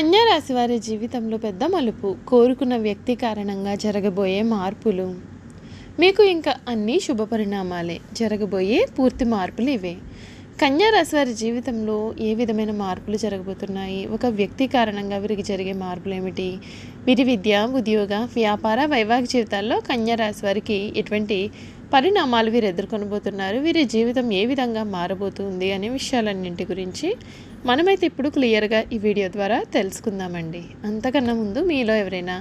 కన్యా రాశి వారి జీవితంలో పెద్ద మలుపు కోరుకున్న వ్యక్తి కారణంగా జరగబోయే మార్పులు. మీకు ఇంకా అన్ని శుభ పరిణామాలే. జరగబోయే పూర్తి మార్పులు ఇవే. కన్యారాశి వారి జీవితంలో ఏ విధమైన మార్పులు జరగబోతున్నాయి? ఒక వ్యక్తి కారణంగా వీరికి జరిగే మార్పులు ఏమిటి? వీరి విద్య ఉద్యోగ వ్యాపార వైవాహిక జీవితాల్లో కన్యారాశి వారికి ఎటువంటి పరిణామాలు వీరు ఎదుర్కొనబోతున్నారు? వీరి జీవితం ఏ విధంగా మారబోతుంది అనే విషయాలన్నింటి గురించి మనమైతే ఇప్పుడు క్లియర్గా ఈ వీడియో ద్వారా తెలుసుకుందామండి. అంతకన్నా ముందు మీలో ఎవరైనా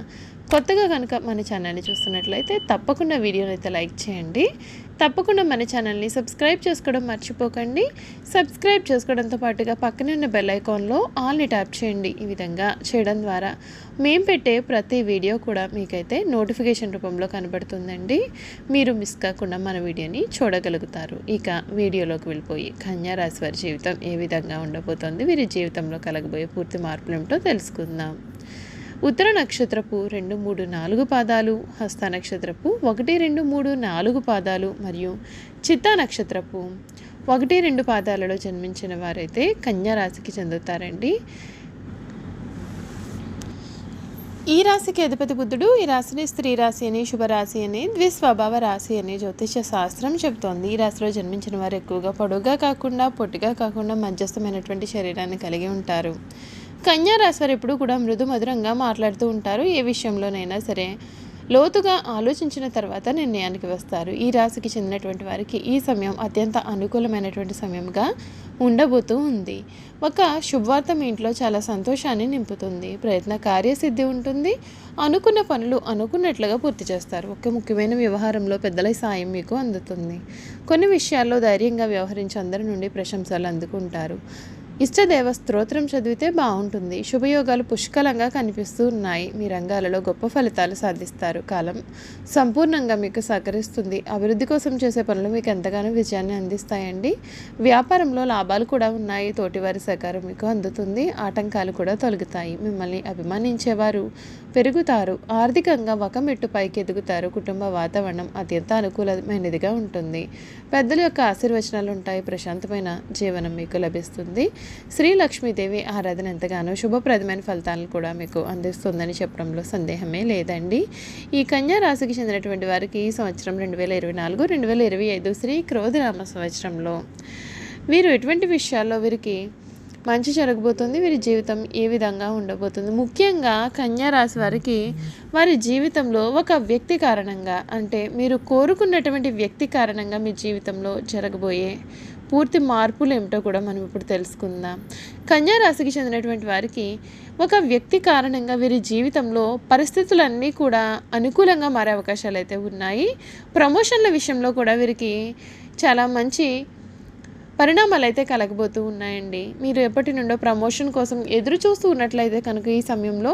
కొత్తగా కనుక మన ఛానల్ని చూస్తున్నట్లయితే తప్పకుండా వీడియోని అయితే లైక్ చేయండి. తప్పకుండా మన ఛానల్ని సబ్స్క్రైబ్ చేసుకోవడం మర్చిపోకండి. సబ్స్క్రైబ్ చేసుకోవడంతో పాటుగా పక్కనే ఉన్న బెల్ ఐకాన్లో ఆల్ని ట్యాప్ చేయండి. ఈ విధంగా చేయడం ద్వారా మేము పెట్టే ప్రతి వీడియో కూడా మీకైతే నోటిఫికేషన్ రూపంలో కనబడుతుందండి. మీరు మిస్ కాకుండా మన వీడియోని చూడగలుగుతారు. ఇక వీడియోలోకి వెళ్ళిపోయి కన్యారాశి వారి జీవితం ఏ విధంగా ఉండబోతోంది వీరి జీవితంలో కలగబోయే పూర్తి మార్పులు ఏమిటో తెలుసుకుందాం. ఉత్తర నక్షత్రపు రెండు మూడు నాలుగు పాదాలు హస్త నక్షత్రపు ఒకటి రెండు మూడు నాలుగు పాదాలు మరియు చిత్తా నక్షత్రపు ఒకటి రెండు పాదాలలో జన్మించిన వారైతే కన్యా రాశికి చెందుతారండి. ఈ రాశికి అధిపతి బుద్ధుడు ఈ రాశిని స్త్రీ రాశి అని శుభరాశి అని ద్విస్వభావ రాశి అని జ్యోతిష శాస్త్రం చెబుతోంది. ఈ రాశిలో జన్మించిన వారు ఎక్కువగా పొడుగ్గా కాకుండా పొట్టిగా కాకుండా మధ్యస్థమైనటువంటి శరీరాన్ని కలిగి ఉంటారు. కన్యా రాశి వారు ఎప్పుడు కూడా మృదు మధురంగా మాట్లాడుతూ ఉంటారు. ఏ విషయంలోనైనా సరే లోతుగా ఆలోచించిన తర్వాత నిర్ణయానికి వస్తారు. ఈ రాశికి చెందినటువంటి వారికి ఈ సమయం అత్యంత అనుకూలమైనటువంటి సమయంగా ఉండబోతూ ఉంది. ఒక శుభవార్త మీ ఇంట్లో చాలా సంతోషాన్ని నింపుతుంది. ప్రయత్న కార్యసిద్ధి ఉంటుంది. అనుకున్న పనులు అనుకున్నట్లుగా పూర్తి చేస్తారు. ఒక ముఖ్యమైన వ్యవహారంలో పెద్దల సాయం మీకు అందుతుంది. కొన్ని విషయాల్లో ధైర్యంగా వ్యవహరించి అందరి నుండి ప్రశంసలు అందుకుంటారు. ఇష్టదేవ స్తోత్రం చదివితే బాగుంటుంది. శుభయోగాలు పుష్కలంగా కనిపిస్తూ ఉన్నాయి. మీ రంగాలలో గొప్ప ఫలితాలు సాధిస్తారు. కాలం సంపూర్ణంగా మీకు సహకరిస్తుంది. అభివృద్ధి కోసం చేసే పనులు మీకు ఎంతగానో విజయాన్ని అందిస్తాయండి. వ్యాపారంలో లాభాలు కూడా ఉన్నాయి. తోటివారి సహకారం మీకు అందుతుంది. ఆటంకాలు కూడా తొలగుతాయి. మిమ్మల్ని అభిమానించేవారు పెరుగుతారు. ఆర్థికంగా ఒక మెట్టు పైకి ఎదుగుతారు. కుటుంబ వాతావరణం అత్యంత అనుకూలమైనదిగా ఉంటుంది. పెద్దల యొక్క ఆశీర్వచనాలు ఉంటాయి. ప్రశాంతమైన జీవనం మీకు లభిస్తుంది. శ్రీ లక్ష్మీదేవి ఆరాధన ఎంతగానో శుభప్రదమైన ఫలితాలను కూడా మీకు అందిస్తుందని చెప్పడంలో సందేహమే లేదండి. ఈ కన్యా రాశికి చెందినటువంటి వారికి ఈ సంవత్సరం రెండు వేల ఇరవై నాలుగు రెండు వేల ఇరవై ఐదు శ్రీ క్రోధనామ సంవత్సరంలో వీరు ఎటువంటి విషయాల్లో వీరికి మంచి జరగబోతుంది? వీరి జీవితం ఏ విధంగా ఉండబోతుంది? ముఖ్యంగా కన్యా రాశి వారికి వారి జీవితంలో ఒక వ్యక్తి కారణంగా అంటే మీరు కోరుకున్నటువంటి వ్యక్తి కారణంగా మీ జీవితంలో జరగబోయే పూర్తి మార్పులు ఏమిటో కూడా మనం ఇప్పుడు తెలుసుకుందాం. కన్యా రాశికి చెందినటువంటి వారికి ఒక వ్యక్తి కారణంగా వీరి జీవితంలో పరిస్థితులన్నీ కూడా అనుకూలంగా మారే అవకాశాలు అయితే ఉన్నాయి. ప్రమోషన్ల విషయంలో కూడా వీరికి చాలా మంచి పరిణామాలు అయితే కలగబోతూ ఉన్నాయండి. మీరు ఎప్పటి నుండో ప్రమోషన్ కోసం ఎదురు చూస్తూ ఉన్నట్లయితే కనుక ఈ సమయంలో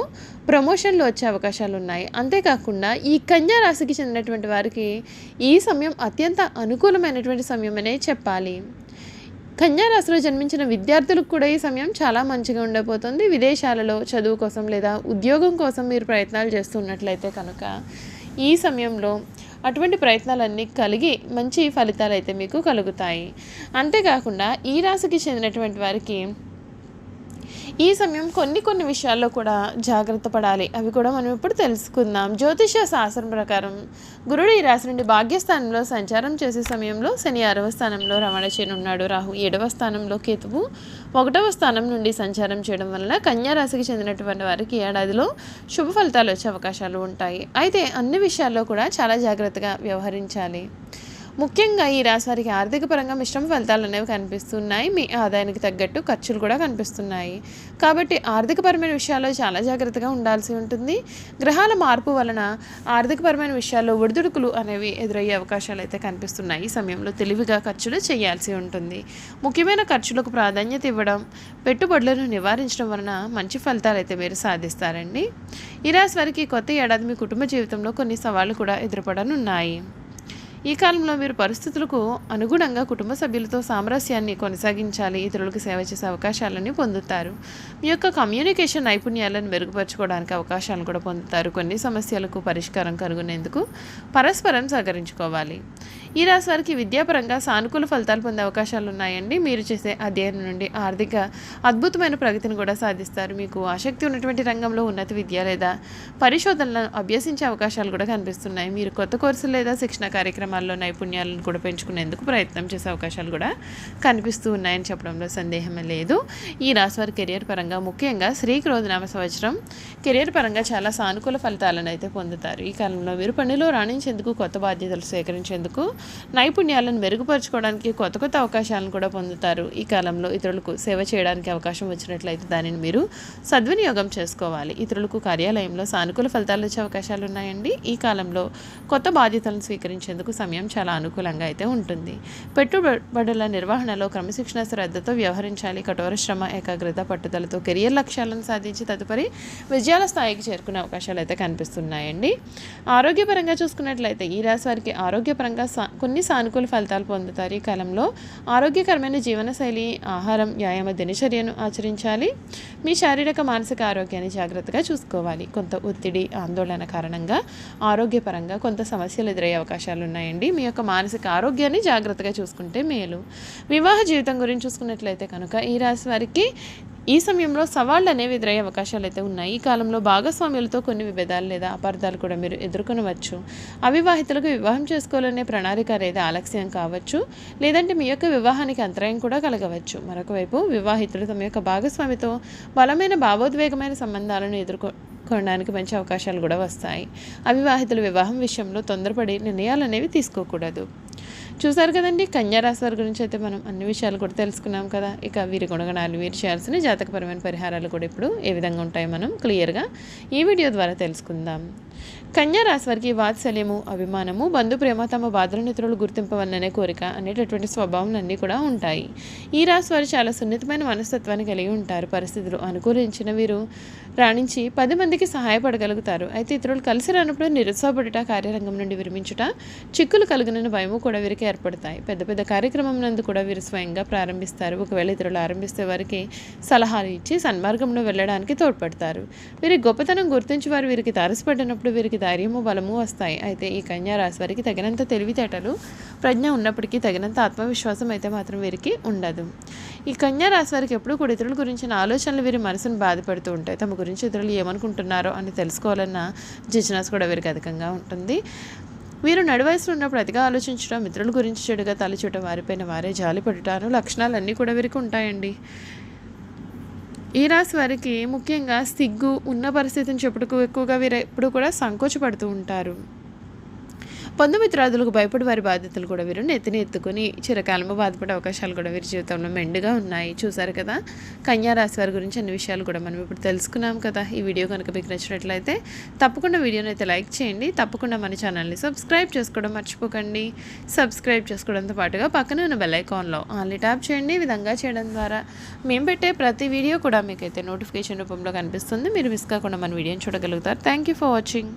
ప్రమోషన్లు వచ్చే అవకాశాలు ఉన్నాయి. అంతేకాకుండా ఈ కన్యా రాశికి చెందినటువంటి వారికి ఈ సమయం అత్యంత అనుకూలమైనటువంటి సమయం అనే చెప్పాలి. కన్యా రాశిలో జన్మించిన విద్యార్థులకు కూడా ఈ సమయం చాలా మంచిగా ఉండబోతుంది. విదేశాలలో చదువు కోసం లేదా ఉద్యోగం కోసం మీరు ప్రయత్నాలు చేస్తున్నట్లయితే కనుక ఈ సమయంలో అటువంటి ప్రయత్నాలన్నీ కలిగి మంచి ఫలితాలు అయితే మీకు కలుగుతాయి. అంతేకాకుండా ఈ రాశికి చెందినటువంటి వారికి ఈ సమయం కొన్ని కొన్ని విషయాల్లో కూడా జాగ్రత్త పడాలి. అవి కూడా మనం ఇప్పుడు తెలుసుకుందాం. జ్యోతిష శాస్త్రం ప్రకారం గురుడు ఈ రాశి నుండి భాగ్యస్థానంలో సంచారం చేసే సమయంలో శని ఆరవ స్థానంలో రమణ చేయనున్నాడు రాహు ఏడవ స్థానంలో కేతువు ఒకటవ స్థానం నుండి సంచారం చేయడం వలన కన్యారాశికి చెందినటువంటి వారికి ఏడాదిలో శుభ ఫలితాలు వచ్చే అవకాశాలు ఉంటాయి. అయితే అన్ని విషయాల్లో కూడా చాలా జాగ్రత్తగా వ్యవహరించాలి. ముఖ్యంగా ఈ రాశివారికి ఆర్థిక పరంగా మిశ్రమ ఫలితాలు అనేవి కనిపిస్తున్నాయి. మీ ఆదాయానికి తగ్గట్టు ఖర్చులు కూడా కనిపిస్తున్నాయి. కాబట్టి ఆర్థికపరమైన విషయాల్లో చాలా జాగ్రత్తగా ఉండాల్సి ఉంటుంది. గ్రహాల మార్పు వలన ఆర్థికపరమైన విషయాల్లో ఒడిదుడుకులు అనేవి ఎదురయ్యే అవకాశాలు అయితే కనిపిస్తున్నాయి. ఈ సమయంలో తెలివిగా ఖర్చులు చేయాల్సి ఉంటుంది. ముఖ్యమైన ఖర్చులకు ప్రాధాన్యత ఇవ్వడం పెట్టుబడులను నివారించడం వలన మంచి ఫలితాలు అయితే మీరు సాధిస్తారండి. ఈ రాశి వారికి కొత్త ఏడాది మీ కుటుంబ జీవితంలో కొన్ని సవాళ్ళు కూడా ఎదురుపడనున్నాయి. ఈ కాలంలో మీరు పరిస్థితులకు అనుగుణంగా కుటుంబ సభ్యులతో సామరస్యాన్ని కొనసాగించాలి ఇతరులకు సేవ చేసే అవకాశాలను పొందుతారు. మీ యొక్క కమ్యూనికేషన్ నైపుణ్యాలను మెరుగుపరచుకోవడానికి అవకాశాలను కూడా పొందుతారు. కొన్ని సమస్యలకు పరిష్కారం కనుగొనేందుకు పరస్పరం సహకరించుకోవాలి. ఈ రాశి వారికి విద్యాపరంగా సానుకూల ఫలితాలు పొందే అవకాశాలు ఉన్నాయండి. మీరు చేసే అధ్యయనం నుండి ఆర్థిక అద్భుతమైన ప్రగతిని కూడా సాధిస్తారు. మీకు ఆసక్తి ఉన్నటువంటి రంగంలో ఉన్నత విద్య లేదా పరిశోధనలను అభ్యసించే అవకాశాలు కూడా కనిపిస్తున్నాయి. మీరు కొత్త కోర్సులు లేదా శిక్షణ కార్యక్రమాల్లో నైపుణ్యాలను కూడా పెంచుకునేందుకు ప్రయత్నం చేసే అవకాశాలు కూడా కనిపిస్తూ ఉన్నాయని చెప్పడంలో సందేహమే లేదు. ఈ రాశి వారి కెరియర్ పరంగా ముఖ్యంగా శ్రీ క్రోధనామ సంవత్సరం కెరియర్ పరంగా చాలా సానుకూల ఫలితాలను అయితే పొందుతారు. ఈ కాలంలో మీరు పనిలో రాణించేందుకు కొత్త బాధ్యతలు సేకరించేందుకు నైపుణ్యాలను మెరుగుపరచుకోవడానికి కొత్త కొత్త అవకాశాలను కూడా పొందుతారు. ఈ కాలంలో ఇతరులకు సేవ చేయడానికి అవకాశం వచ్చినట్లయితే దానిని మీరు సద్వినియోగం చేసుకోవాలి. ఇతరులకు కార్యాలయంలో సానుకూల ఫలితాలు వచ్చే అవకాశాలు ఉన్నాయండి. ఈ కాలంలో కొత్త బాధ్యతలను స్వీకరించేందుకు సమయం చాలా అనుకూలంగా అయితే ఉంటుంది. పెట్టుబడుల నిర్వహణలో క్రమశిక్షణ శ్రద్ధతో వ్యవహరించాలి. కఠోర శ్రమ ఏకాగ్రత పట్టుదలతో కెరియర్ లక్ష్యాలను సాధించి తదుపరి విజయాల స్థాయికి చేరుకునే అవకాశాలు అయితే కనిపిస్తున్నాయండి. ఆరోగ్యపరంగా చూసుకున్నట్లయితే ఈ రాశి వారికి ఆరోగ్యపరంగా కొన్ని సానుకూల ఫలితాలు పొందుతారు ఈ కాలంలో. ఆరోగ్యకరమైన జీవనశైలి ఆహారం వ్యాయామ దినచర్యను ఆచరించాలి. మీ శారీరక మానసిక ఆరోగ్యాన్ని జాగ్రత్తగా చూసుకోవాలి. కొంత ఒత్తిడి ఆందోళన కారణంగా ఆరోగ్యపరంగా కొంత సమస్యలు ఎదురయ్యే అవకాశాలు ఉన్నాయండి. మీ యొక్క మానసిక ఆరోగ్యాన్ని జాగ్రత్తగా చూసుకుంటే మేలు. వివాహ జీవితం గురించి చూసుకున్నట్లయితే కనుక ఈ రాశి వారికి ఈ సమయంలో సవాళ్ళు అనేవి ఎదురయ్యే అవకాశాలు అయితే ఉన్నాయి. ఈ కాలంలో భాగస్వామ్యులతో కొన్ని విభేదాలు లేదా అపార్థాలు కూడా మీరు ఎదుర్కొనవచ్చు. అవివాహితులకు వివాహం చేసుకోవాలనే ప్రణాళిక లేదా ఆలస్యం కావచ్చు. లేదంటే మీ యొక్క వివాహానికి అంతరాయం కూడా కలగవచ్చు. మరొక వైపు వివాహితులు తమ యొక్క భాగస్వామితో బలమైన భావోద్వేగమైన సంబంధాలను ఎదుర్కొ కొనడానికి మంచి అవకాశాలు కూడా వస్తాయి. అవివాహితుల వివాహం విషయంలో తొందరపడి నిర్ణయాలు అనేవి తీసుకోకూడదు. చూసారు కదండి కన్యారాశి వారి గురించి అయితే మనం అన్ని విషయాలు కూడా తెలుసుకున్నాం కదా. ఇక వీరి గుణగణాలు వీరు చేయాల్సిన జాతకపరమైన పరిహారాలు కూడా ఇప్పుడు ఏ విధంగా ఉంటాయో మనం క్లియర్గా ఈ వీడియో ద్వారా తెలుసుకుందాం. కన్యా రాశి వారికి వాత్సల్యము అభిమానము బంధు ప్రేమ తమ బాధలను ఇతరులు గుర్తింపవలననే కోరిక అనేటటువంటి స్వభావాలన్నీ కూడా ఉంటాయి. ఈ రాశి వారు చాలా సున్నితమైన మనస్తత్వాన్ని కలిగి ఉంటారు. పరిస్థితులు అనుకూలించిన వీరు రాణించి పది మందికి సహాయపడగలుగుతారు. అయితే ఇతరులు కలిసి రానప్పుడు నిరుత్సాహపడుట కార్యరంగం నుండి విరమించుట చిక్కులు కలిగిన భయము కూడా వీరికి ఏర్పడతాయి. పెద్ద పెద్ద కార్యక్రమం నందు కూడా వీరు స్వయంగా ప్రారంభిస్తారు. ఒకవేళ ఇతరులు ఆరంభిస్తే వారికి సలహాలు ఇచ్చి సన్మార్గంలో వెళ్ళడానికి తోడ్పడతారు. వీరి గొప్పతనం గుర్తించి వారు వీరికి తారసపడినప్పుడు వీరికి ధైర్యము బలము వస్తాయి. అయితే ఈ కన్యా రాశి వారికి తగినంత తెలివితేటలు ప్రజ్ఞ ఉన్నప్పటికీ తగినంత ఆత్మవిశ్వాసం అయితే మాత్రం వీరికి ఉండదు. ఈ కన్యా రాశి వారికి ఎప్పుడు కూడా ఇతరుల గురించిన ఆలోచనలు వీరి మనసును బాధపడుతూ ఉంటాయి. తమ గురించి ఇతరులు ఏమనుకుంటున్నారో అని తెలుసుకోవాలన్న జిజ్ఞాస కూడా వీరికి అధికంగా ఉంటుంది. వీరు నడివయసులో ఉన్నప్పుడు అతిగా ఆలోచించడం మిత్రుల గురించి చెడుగా తలచూట వారిపైన వారే జాలి పడటాను లక్షణాలన్నీ కూడా వీరికి ఉంటాయండి. ఈ రాశి వారికి ముఖ్యంగా సిగ్గు ఉన్న పరిస్థితిని చెప్పుటకు ఎక్కువగా వీరు ఎప్పుడు కూడా సంకోచపడుతూ ఉంటారు. బంధుమిత్రాదులకు భయపడి వారి బాధ్యతలు కూడా వీరు నెత్తిని ఎత్తుకుని చిరకాలము బాధపడే అవకాశాలు కూడా వీరి జీవితంలో మెండుగా ఉన్నాయి. చూసారు కదా? కన్యా రాశి వారి గురించి అన్ని విషయాలు కూడా మనం ఇప్పుడు తెలుసుకున్నాం కదా. ఈ వీడియో కనుక మీకు నచ్చినట్లయితే తప్పకుండా వీడియోని అయితే లైక్ చేయండి. తప్పకుండా మన ఛానల్ని సబ్స్క్రైబ్ చేసుకోవడం మర్చిపోకండి. సబ్స్క్రైబ్ చేసుకోవడంతో పాటుగా పక్కనే ఉన్న బెల్ ఐకాన్లో ఆన్లీ ట్యాప్ చేయండి. ఈ విధంగా చేయడం ద్వారా మేము పెట్టే ప్రతి వీడియో కూడా మీకైతే నోటిఫికేషన్ రూపంలో కనిపిస్తుంది. మీరు మిస్ కాకుండా మన వీడియోని చూడగలుగుతారు. Thank you for watching.